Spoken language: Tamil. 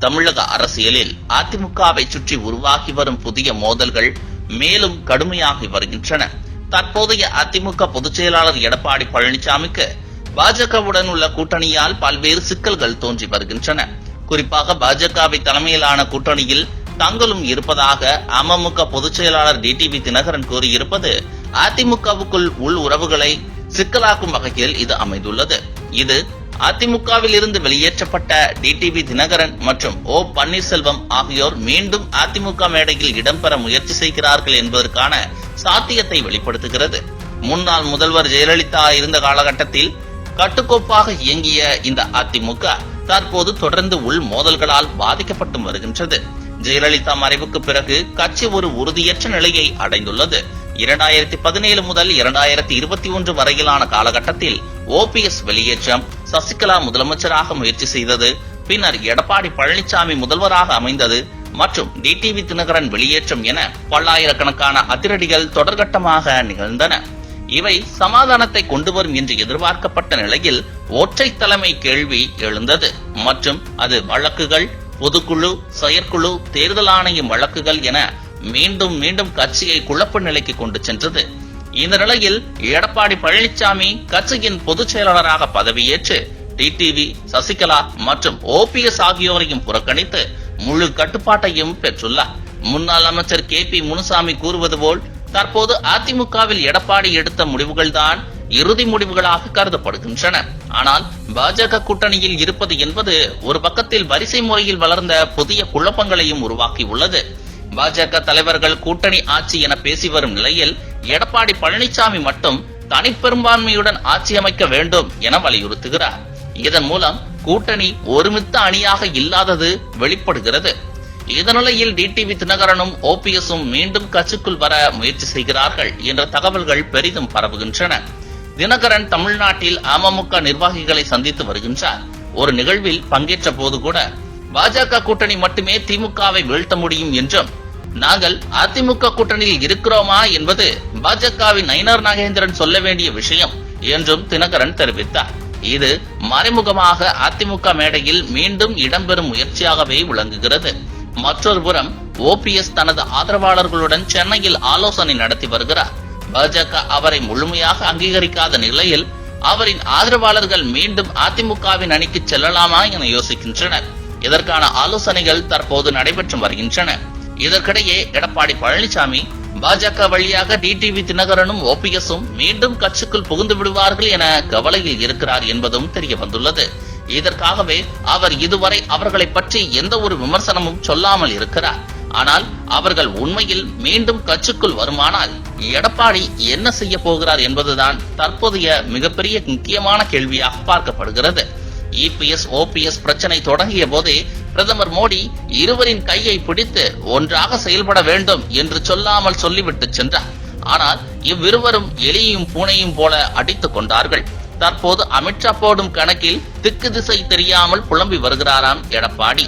தமிழக அரசியலில் அதிமுகவை சுற்றி உருவாகி வரும் புதிய மோதல்கள் மேலும் கடுமையாகி வருகின்றன. தற்போதைய அதிமுக பொதுச் செயலாளர் எடப்பாடி பழனிசாமிக்கு பாஜகவுடன் உள்ள கூட்டணியால் பல்வேறு சிக்கல்கள் தோன்றி வருகின்றன. குறிப்பாக பாஜகவை தலைமையிலான கூட்டணியில் தங்களும் இருப்பதாக அமமுக பொதுச் செயலாளர் டிடிவி தினகரன் கூறியிருப்பது அதிமுகவுக்குள் உள் உறவுகளை சிக்கலாக்கும் வகையில் இது அமைந்துள்ளது. இது அதிமுகவில் இருந்து வெளியேற்றப்பட்ட டிடிவி தினகரன் மற்றும் ஓ பன்னீர்செல்வம் ஆகியோர் மீண்டும் அதிமுக மேடையில் இடம்பெற முயற்சி செய்கிறார்கள் என்பதற்கான சாத்தியத்தை வெளிப்படுத்துகிறது. முன்னாள் முதல்வர் ஜெயலலிதா இருந்த காலகட்டத்தில் கட்டுக்கோப்பாக இயங்கிய இந்த அதிமுக தற்போது தொடர்ந்து உள் மோதல்களால் பாதிக்கப்பட்டு வருகின்றது. ஜெயலலிதா மறைவுக்கு பிறகு கட்சி ஒரு உறுதியற்ற நிலையை அடைந்துள்ளது. இரண்டாயிரத்தி பதினேழு முதல் இரண்டாயிரத்தி இருபத்தி ஒன்று வரையிலான காலகட்டத்தில் ஓபிஎஸ் வெளியேற்றம் சசிகலா முதலமைச்சராக முயற்சி செய்தது. பின்னர் எடப்பாடி பழனிசாமி முதல்வராக அமைந்தது மற்றும் டிடிவி தினகரன் வெளியேற்றம் என பல்லாயிரக்கணக்கான அதிரடிகள் தொடர்கட்டமாக நிகழ்ந்தன. இவை சமாதானத்தை கொண்டு வரும் என்று எதிர்பார்க்கப்பட்ட நிலையில் ஒற்றை தலைமை கேள்வி எழுந்தது. மற்றும் அது வழக்குகள் பொதுக்குழு செயற்குழு தேர்தல் ஆணையம் வழக்குகள் என மீண்டும் மீண்டும் கட்சியை குழப்ப நிலைக்கு கொண்டு சென்றது. இந்த நிலையில் எடப்பாடி பழனிசாமி கட்சியின் பொதுச் செயலாளராக பதவியேற்று டிடிவி சசிகலா மற்றும் ஓபிஎஸ் ஆகியோரையும் புறக்கணித்து முழு கட்டுப்பாட்டையும் பெற்றுள்ளார். முன்னாள் அமைச்சர் கே பி முனுசாமி கூறுவது போல் தற்போது அதிமுகவில் எடப்பாடி எடுத்த முடிவுகள்தான் இறுதி முடிவுகளாக கருதப்படுகின்றன. ஆனால் பாஜக கூட்டணியில் இருப்பது என்பது ஒரு பக்கத்தில் வரிசை முறையில் வளர்ந்த புதிய குழப்பங்களையும் உருவாக்கியுள்ளது. பாஜக தலைவர்கள் கூட்டணி ஆட்சி என பேசி வரும் நிலையில் எடப்பாடி பழனிசாமி மட்டும் தனிப்பெரும்பான்மையுடன் ஆட்சி அமைக்க வேண்டும் என வலியுறுத்துகிறார். இதன் மூலம் கூட்டணி ஒருமித்த அணியாக இல்லாதது வெளிப்படுகிறது. இதனிலையில் டிடிவி தினகரனும் ஓபிஎஸும் மீண்டும் கட்சிக்குள் வர முயற்சி செய்கிறார்கள் என்ற தகவல்கள் பெரிதும் பரவுகின்றன. தினகரன் தமிழ்நாட்டில் அமமுக நிர்வாகிகளை சந்தித்து வருகின்றார். ஒரு நிகழ்வில் பங்கேற்ற போது கூட பாஜக கூட்டணி மட்டுமே திமுகவை வீழ்த்த முடியும் என்றும் நாங்கள் அதிமுக கூட்டணியில் இருக்கிறோமா என்பது பாஜகவின் நயினார் நாகேந்திரன் சொல்ல வேண்டிய விஷயம் என்றும் தினகரன் தெரிவித்தார். இது மறைமுகமாக அதிமுக மேடையில் மீண்டும் இடம்பெறும் முயற்சியாகவே விளங்குகிறது. மற்றொரு புறம் ஓபிஎஸ் தனது ஆதரவாளர்களுடன் சென்னையில் ஆலோசனை நடத்தி வருகிறார். பாஜக அவரை முழுமையாக அங்கீகரிக்காத நிலையில் அவரின் ஆதரவாளர்கள் மீண்டும் அதிமுகவின் அணிக்கு செல்லலாமா என யோசிக்கின்றனர். இதற்கான ஆலோசனைகள் தற்போது நடைபெற்று வருகின்றன. இதற்கிடையே எடப்பாடி பழனிசாமி பாஜக வழியாக டிடிவி தினகரனும் ஓபிஎஸும் மீண்டும் கட்சிக்குள் புகுந்து விடுவார்கள் என கவலையில் இருக்கிறார் என்பதும் தெரிய வந்துள்ளது. இதற்காகவே அவர் இதுவரை அவர்களை பற்றி எந்த ஒரு விமர்சனமும் சொல்லாமல் இருக்கிறார். ஆனால் அவர்கள் உண்மையில் மீண்டும் கட்சிக்குள் வருமானால் எடப்பாடி என்ன செய்ய போகிறார் என்பதுதான் தற்போதைய மிகப்பெரிய முக்கியமான கேள்வியாக பார்க்கப்படுகிறது. இபிஎஸ் ஓபிஎஸ் பிரச்சனை தொடங்கிய போதே பிரதமர் மோடி இருவரின் கையை பிடித்து ஒன்றாக செயல்பட வேண்டும் என்று சொல்லாமல் சொல்லிவிட்டு சென்றார். ஆனால் இவ்விருவரும் எலியும் பூனையும் போல அடித்துக் கொண்டார்கள். தற்போது அமித்ஷா போடும் கணக்கில் திக்கு திசை தெரியாமல் புலம்பி வருகிறாராம் எடப்பாடி.